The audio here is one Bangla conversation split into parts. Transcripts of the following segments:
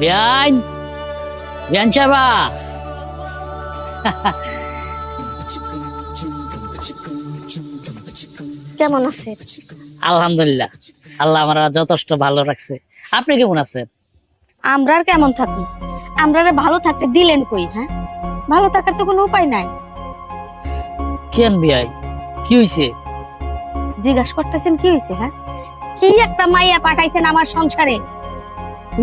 বিয়ান বিয়ান চাবা কেমন আছে আলহামদুলিল্লাহ। আল্লাহ আমার যথেষ্ট ভালো রাখছে। আপনি কেমন আছেন? আমরা আর কেমন থাকি আমরা আর ভালো থাকতে দিলেন কই হ্যাঁ? ভালো থাকার তো কোনো উপায় নাই। কেন বিয়াই? কি হয়েছে জিজ্ঞাসা করতেছেন কি হয়েছে হ্যাঁ? কি একটা মাইয়া পাঠাইছেন আমার সংসারে?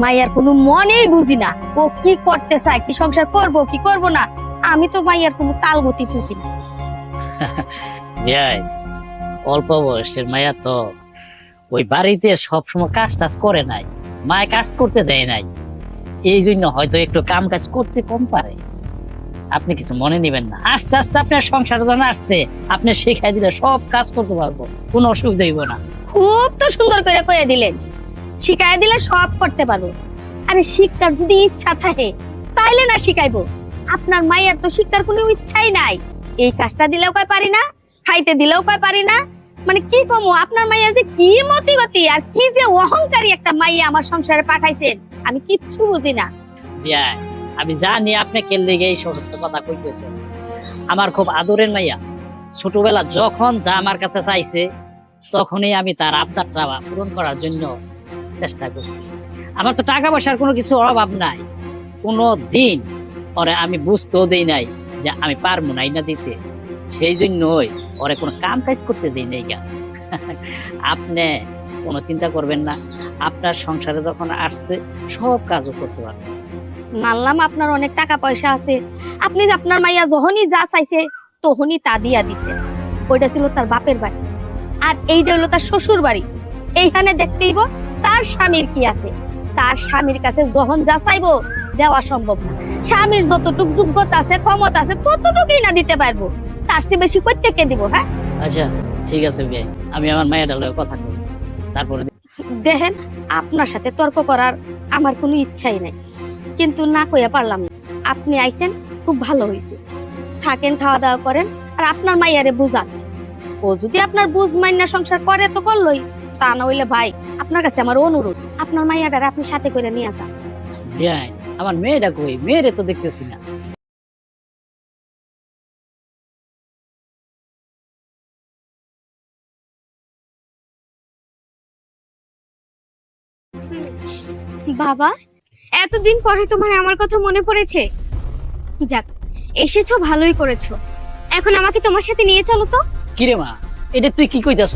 মাইয়ার কোনো মনেই বুঝি না। ও কি করতে চায় কি সংসার করব কি করব না আমি তো মাইয়ার কোনো তালগতি বুঝি না। অল্প বয়সের মায়া তো ওই বাড়িতে সবসময় কাজ টাজ করে নাই মায় কাজ করতে দেয় নাই। এই জন্য হয়তো একটু কাম কাজ করতে কম পারে। আপনি কিছু মনে নেবেন না। আস্তে আস্তে আপনার সংসার যখন আসছে আপনি শেখাই দিলে সব কাজ করতে পারব কোনো অসুবিধা হইব না। খুব তো সুন্দর করে কয়ে দিলেন। শিখাই দিলে সব করতে পারব। আরে শিক্ষার যদি ইচ্ছা থাকে, তাইলে না শিখাইবো। আপনার মায়ের তো শিক্ষার কোনো ইচ্ছাই নাই। এই কাজটা দিলেও কয় পারি না, খাইতে দিলেও কয় পারি না। মানে কি কমো, আপনার মাইয়ার যে কি মতিগতি আর কি যে অহংকারী একটা মাইয়া আমার সংসারে পাঠাইছেন, আমি কিচ্ছু বুঝি না। আমি জানি আপনি কেলে এই সমস্ত কথা কইতেছেন। আমার খুব আদরের মাইয়া। ছোটবেলা যখন যা আমার কাছে চাইছে, তখনই আমি তার আবদারটা পূরণ করার জন্য চেষ্টা করছি। আমার তো টাকা পয়সার কোনো কিছু অভাব নাই। কোনো দিন ওরে আমি বুঝতেও দেই নাই যে আমি পারব নাই না দিতে। সেই জন্যই ওরে কোনো কাম কাজ করতে দেই নাই কেন? আপনি কোনো চিন্তা করবেন না। আপনার সংসারে যখন আসছে, সব কাজও করতে পারবেন। মানলাম আপনার অনেক টাকা পয়সা আছে। আপনি আপনার মাইয়া যখনই যা চাইছে, তখনই তা দিয়া দিছে। ওইটা ছিল তার বাপের বাড়ি। আর এইটা হলো তার শ্বশুর বাড়ি এইখানে দেখতেইব তার স্বামীর কি আছে? তার স্বামীর কাছে যখন যা চাইব দেওয়া সম্ভব না। স্বামীর যতটুক যোগ্যতা আছে ক্ষমতা আছে ততটুকুই না দিতে পারব। তার চেয়ে বেশি প্রত্যেককে দিব হ্যাঁ? আচ্ছা ঠিক আছে বিয়ে আমি আমার মায়ের কথা বলি তারপরে দেখেন আপনার সাথে তর্ক করার আমার কোনো ইচ্ছাই নাই। কিন্তু না কইয়া পারলাম না। আপনি আইছেন খুব ভালো হয়েছে থাকেন খাওয়া দাওয়া করেন আর আপনার মাইয়ারে বুঝান। ও যদি আপনার বুঝ মাইনা সংসার করে তো করলোই। তা না হইলে ভাই আপনার কাছে আমার অনুরোধ আপনার মাইয়াটার আপনি সাথে করে নিয়ে যান। আমার মেয়েটা কই? মেয়েরে তো দেখতেছি না। বাবা এতদিন পরে তোমার আমার কথা মনে পড়েছে। যাক এসেছ ভালোই করেছ। এখন আমাকে তোমার সাথে নিয়ে চলো তো। কিরে মা এটা তুই কি কইতাছ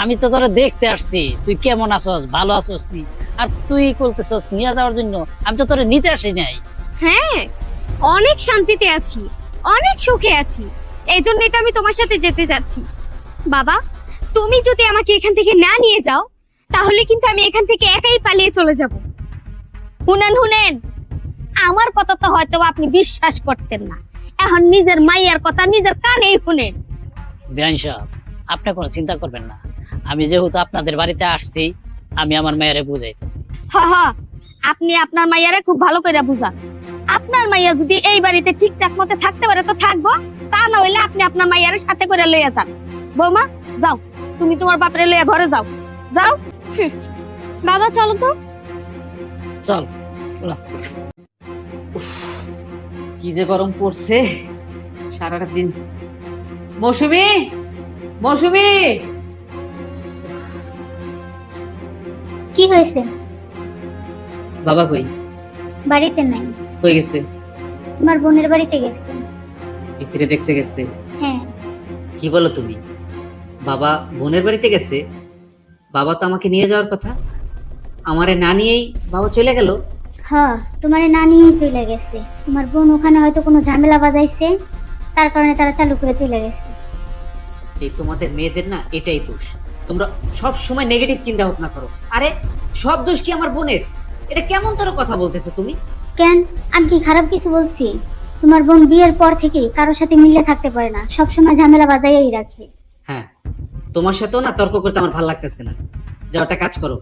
আমি তো তোরা দেখতে আসছি। তুই কেমন আছস? ভালো আছস তুই আর তুই করতেছস নিয়ে যাওয়ার জন্য আমি তো তোরা নিতে আসি নাই। হ্যাঁ অনেক শান্তিতে আছি অনেক সুখে আছি। এই জন্যই তো আমি তোমার সাথে যেতে যাচ্ছি। বাবা তুমি যদি আমাকে এখান থেকে না নিয়ে যাও তাহলে কিন্তু আমি এখান থেকে একাই পালিয়ে চলে যাব। শুনেন হুনেন আমার কথা তো হয়তো আপনি বিশ্বাস করতেন না। এখন নিজের মাইয়ার কথা নিজের কানেই শুনেন। বিয়ান সাহেব আপনি কোনো চিন্তা করবেন না। আমি যেহেতু আপনাদের বাড়িতে আসছি আমি আমার মেয়েরে বুঝাইতেছি। হ হ আপনি আপনার মাইয়ারে খুব ভালো করে বুঝান। আপনার মাইয়া যদি এই বাড়িতে ঠিকঠাক মতো থাকতে পারে তো থাকব তা না হইলে আপনি আপনার মাইয়ারে সাথে করে লইয়া যান। বৌমা যাও তুমি তোমার বাপরে লইয়া ঘরে যাও। যাও। বাবা চলো তো। চল উফ, কি যে গরম পড়ছে সারাটা দিন। মৌসুমি মৌসুমি! কি হয়েছে? বাবা কই? বাড়িতে নাই। কই গেছে? তোমার বোনের বাড়িতে গেছে। ভিতরে দেখতে গেছে? হ্যাঁ। কি বলো তুমি? বাবা বোনের বাড়িতে গেছে? বাবা তো আমাকে নিয়ে যাওয়ার কথা। আমারে না নিয়েই বাবা চলে গেল? হ্যাঁ তোমার না নিয়েই চলে গেছে। তোমার বোন ওখানে হয়তো কোনো ঝামেলা বাজাইছে। তার কারণে তারা চালু করে চলে গেছে। এই তোমাদের মেয়েদের না এটাই দোষ। তোমরা সব সময় নেগেটিভ চিন্তা ভাবনা করো। আরে সব দোষ কি আমার বোনের? এটা কেমন তোর কথা বলতেছো তুমি? কেন? আমি কি খারাপ কিছু বলছি? তোমার বোন বিয়ের পর থেকে কারোর সাথে মিলে থাকতে পারে না। সব সময় ঝামেলা বাজাইয়াই রাখে। হ্যাঁ তোমার সাথেও না তর্ক করতে আমার ভালো লাগতেছে না। যাও একটা কাজ করো।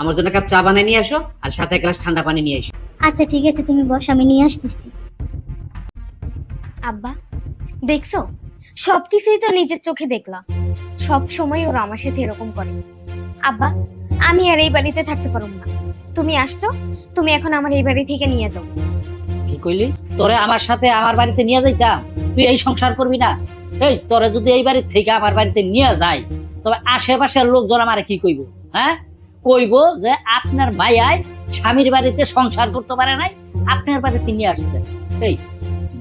আমার জন্য কাপ চা বানিয়ে নিয়ে আসো আর সাথে এক গ্লাস ঠান্ডা পানি নিয়ে এসো। আচ্ছা ঠিক আছে তুমি বস আমি নিয়ে আসতেছি। আব্বা দেখছ? সবকিছুই তো নিজের চোখে দেখলাম। সব সময় ওরা আমার সাথে এরকম করে। আব্বা, আমি আর এই বাড়িতে থাকতে পারব না। তুমি আসছো, তুমি এখন আমার এই বাড়ি থেকে নিয়ে যাও। কি কইলি? তোরে আমার সাথে আমার বাড়িতে নিয়ে যাইতাম তুই এই সংসার করবি না? এই, তোরে যদি এই বাড়ির থেকে আমার বাড়িতে নিয়ে যাই তবে আশেপাশের লোকজন আমারে কি কইব হ্যাঁ? কইব যে আপনার ভাইয়াই স্বামীর বাড়িতে সংসার করতে পারে নাই, আপনার বাড়িতে নিয়ে আসছে। এই,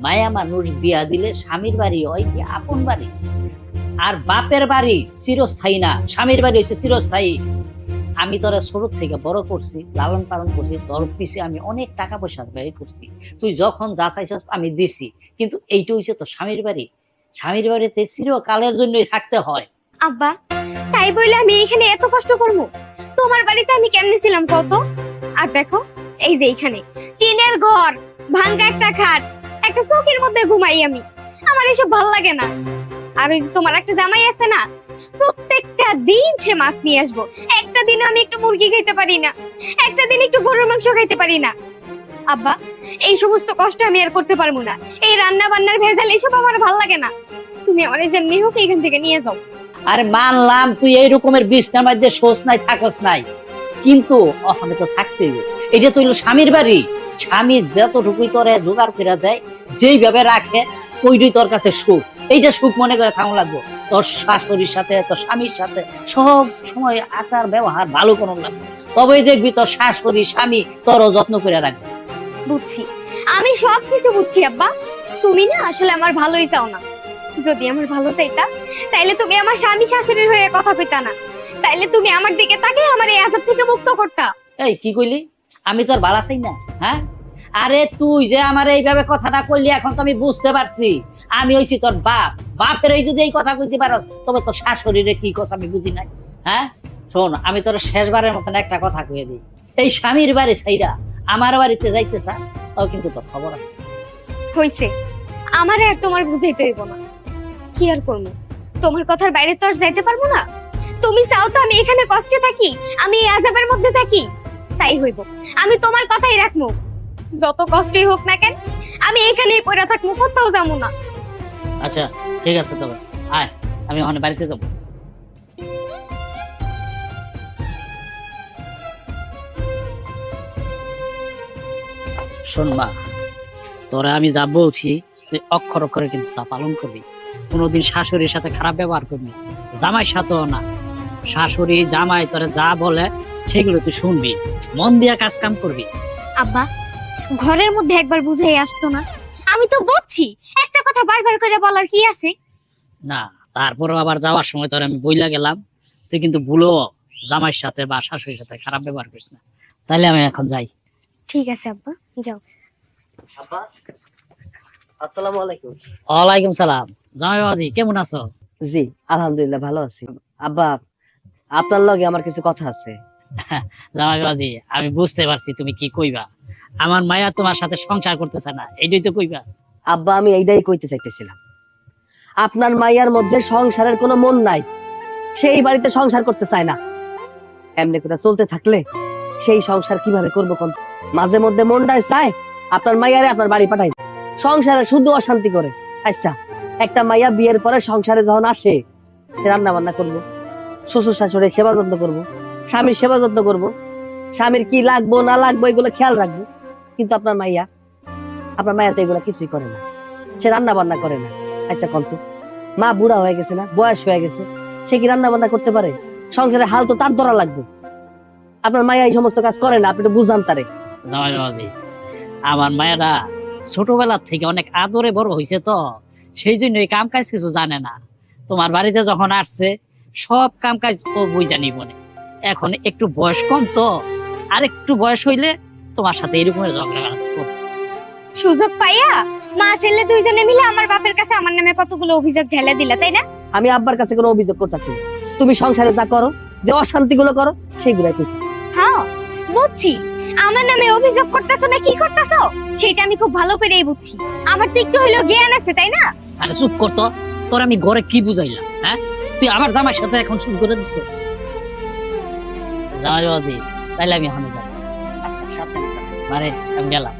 মায়া মানুষ বিয়া দিলে স্বামীর বাড়ি হয় কি আপন বাড়ি? আর বাপের বাড়ি চিরস্থায়ী না, স্বামীর বাড়ি হচ্ছে চিরস্থায়ী। আমি তোরা ছোট থেকে বড় করছি, লালন পালন করছি তোর পিছে আমি অনেক টাকা পয়সা ব্যয় করছি। তুই যখন যা চাইছস আমি দিছি, কিন্তু এইটা হচ্ছে তো স্বামীর বাড়ি। স্বামীর বাড়িতে চিরকালের জন্যই থাকতে হয়। আব্বা, তাই বলে আমি এখানে এত কষ্ট করব? তোমার বাড়িতে আমি কেমনে ছিলাম কত আর দেখো, এই যে এইখানে, টিনের ঘর, ভাঙ্গা একটা খাট, একটা চৌকির মধ্যে ঘুমাই আমি। আমার এসব ভালো লাগে না। আর ওই যে তোমার একটা জামাই আছে না, প্রত্যেকটা দিন সে মাছ নিয়ে আসব। একটা দিন আমি একটু মুরগি খাইতে পারি না, একটা দিন একটু গরুর মাংস খাইতে পারি না। আব্বা, এই সমস্ত কষ্ট আমি আর করতে পারব না। এই রান্না বান্নার ভেজাল এসব আমার ভালো লাগে না। তুমি আমার যেমনি হোক এখান থেকে নিয়ে যাও। আর মানলাম, তুই এই রকমের বিছনার মধ্যে শোষ নাই, থাকস নাই। কিন্তু ওখানে তো থাকতেই। এটা তো স্বামীর বাড়ি, স্বামী যতটুকুই তোরে জোগাড় করে দেয়, যেইভাবে রাখে, ওইটাই তোর কাছে সুখ। এইটা সুখ মনে করে থাকা লাগবো। তোর শাশুড়ির সাথে তোর স্বামীর সাথে সব সময় আচার ব্যবহার ভালো কোনো লাগবে তবেই দেখবি তোর শাশুড়ি স্বামী তোরও যত্ন করে রাখবে। বুঝছি। আমি সব কিছু বুঝছি আব্বা। তুমি না আসলে আমার ভালোই চাও না। যদি আমার ভালো চাইতা তাইলে তুমি আমার স্বামী শাশুড়ির হয়ে কথা পেতা না। তাইলে তুমি আমার দিকে তাকে আমার এই আজাব থেকে মুক্ত করতা। এই কি কইলি? আমি তোর বালা চাই না হ্যাঁ? আরে তুই যে আমার এইভাবে কথাটা কইলি, এখন তো আমি বুঝতে পারছি। আমি হইছি তোর বাপ। বাপের এই যদি এই কথা কইতে পারস, তবে তোর শাশুড়িরে কি কথা আমি বুঝি নাই। হ্যাঁ? শোন, আমি তোর শেষবারের মতন একটা কথা কয়ে দিই। এই স্বামীর বাড়ি সাইরা আমার বাড়িতে যাইতে চা তাও কিন্তু তোর খবর আছে। হইছে। আমার আর তোমার বুঝাইতে হইব না। কি আর করব? তোমার কথার বাইরে তো আর যাইতে পারব না। তুমি চাও তো আমি এখানে কষ্টে থাকি, আমি এই আজাবের মধ্যে থাকি। তাই হইব। আমি তোমার কথাই রাখব। যত কষ্টই হোক না কেন আমি এখানেই পড়ে থাকব কোথাও যাব না। আচ্ছা ঠিক আছে তবে। আয় আমি ওখানে বাড়িতে যাব। শোন মা তোরা আমি যা বলছি তুই অক্ষর অক্ষরে কিন্তু তা পালন করবি। কোনোদিন শাশুড়ির সাথে খারাপ ব্যবহার করবি জামাই সাথেও না। শাশুড়ি জামাই তোরা যা বলে সেগুলো তুই শুনবি। মন দিয়া কাজ কাম করবি। আব্বা ঘরের মধ্যে একবার বুঝাই আসছো না। আমি তো বলছি একটা কথা বারবার করে বলার কি আছে? না তারপরেও আবার যাওয়ার সময় তোর আমি বইলা গেলাম তুই কিন্তু ভুলো জামাইয়ের সাথে বা শাশুড়ির সাথে খারাপ ব্যবহার করিস না। তাহলে আমি এখন যাই। ঠিক আছে আব্বা যাও। আপা আসসালামু আলাইকুম। ওয়ালাইকুম সালাম। জামাই বাবাজি কেমন আছো? জি আলহামদুলিল্লাহ ভালো আছি। আব্বা আপনার লগে আমার কিছু কথা আছে। জামাই বাবাজি আমি বুঝতে পারছি তুমি কি কইবা। আমার মায়া তোমার সাথে সংসার করতেছে না এইটাই তো কইবা। আব্বা, আমি এইটাই কইতে চাইতেছিলাম। আপনার মাইয়ার মধ্যে সংসারের কোনো মন নাই, সেই বাড়িতে সংসার করতে চায় না। এমনি করে চলতে থাকলে সেই সংসার কীভাবে করব কোন? মাঝে মধ্যে মনটাই চায়, আপনার মাইয়ারে আপনার বাড়ি পাঠাই সংসারে শুধু অশান্তি করে। আচ্ছা একটা মাইয়া বিয়ের পরে সংসারে যখন আসে রান্না বান্না করব শ্বশুর শাশুড়ি সেবা যত্ন করব, স্বামীর সেবা যত্ন করব, স্বামীর কি লাগবো না লাগবো এগুলো খেয়াল রাখব। কিন্তু আপনার মাইয়া, আপনার মায়া তো এগুলো কিছুই করে না। সে রান্না বান্না করে না। আচ্ছা কন্ত, মা বুড়া হয়ে গেছে না, বয়স হয়ে গেছে, সে কি রান্না বান্না করতে পারে? সংসারে হাল তো তার ধরা লাগবে। আপনার মায়া এই সমস্ত কাজ করে না, আপনি একটু বুঝান তারে। আমার মায়েরা ছোটবেলার থেকে অনেক আদরে বড় হয়েছে তো, সেই জন্য এই কাম কাজ কিছু জানে না। তোমার বাড়িতে যখন আসছে, সব কাম কাজ ও বুঝা নিব এখন একটু বয়স কম তো আর একটু বয়স হইলে তোমার সাথে এরকমের ঝগড়া করবে। সুযোগ পাইয়া মা ছেলে দুইজনে মিলে আমার বাপের কাছে আমার নামে কতগুলো অভিযোগ ঢেলে দিলা তাই না আমি আব্বার কাছে কোনো অভিযোগ করতেছি তুমি সংসারে যা করো যে অশান্তি গুলো করো সেইগুলাই করতেছি হ্যাঁ বুঝছি আমার নামে অভিযোগ করতেছো না কি করতেছো সেটা আমি খুব ভালো করেই বুঝছি আমার তো একটু হইলেও জ্ঞান আছে তাই না আরে চুপ করতো তোর আমি ঘরে কি বুঝাইলাম হ্যাঁ তুই আমার জামার সাথে এখন শুরু করে দিছ জামাই বাবাজি তাইলে আমি এখন যাই আচ্ছা সাবধানে। মানে আমি গেলাম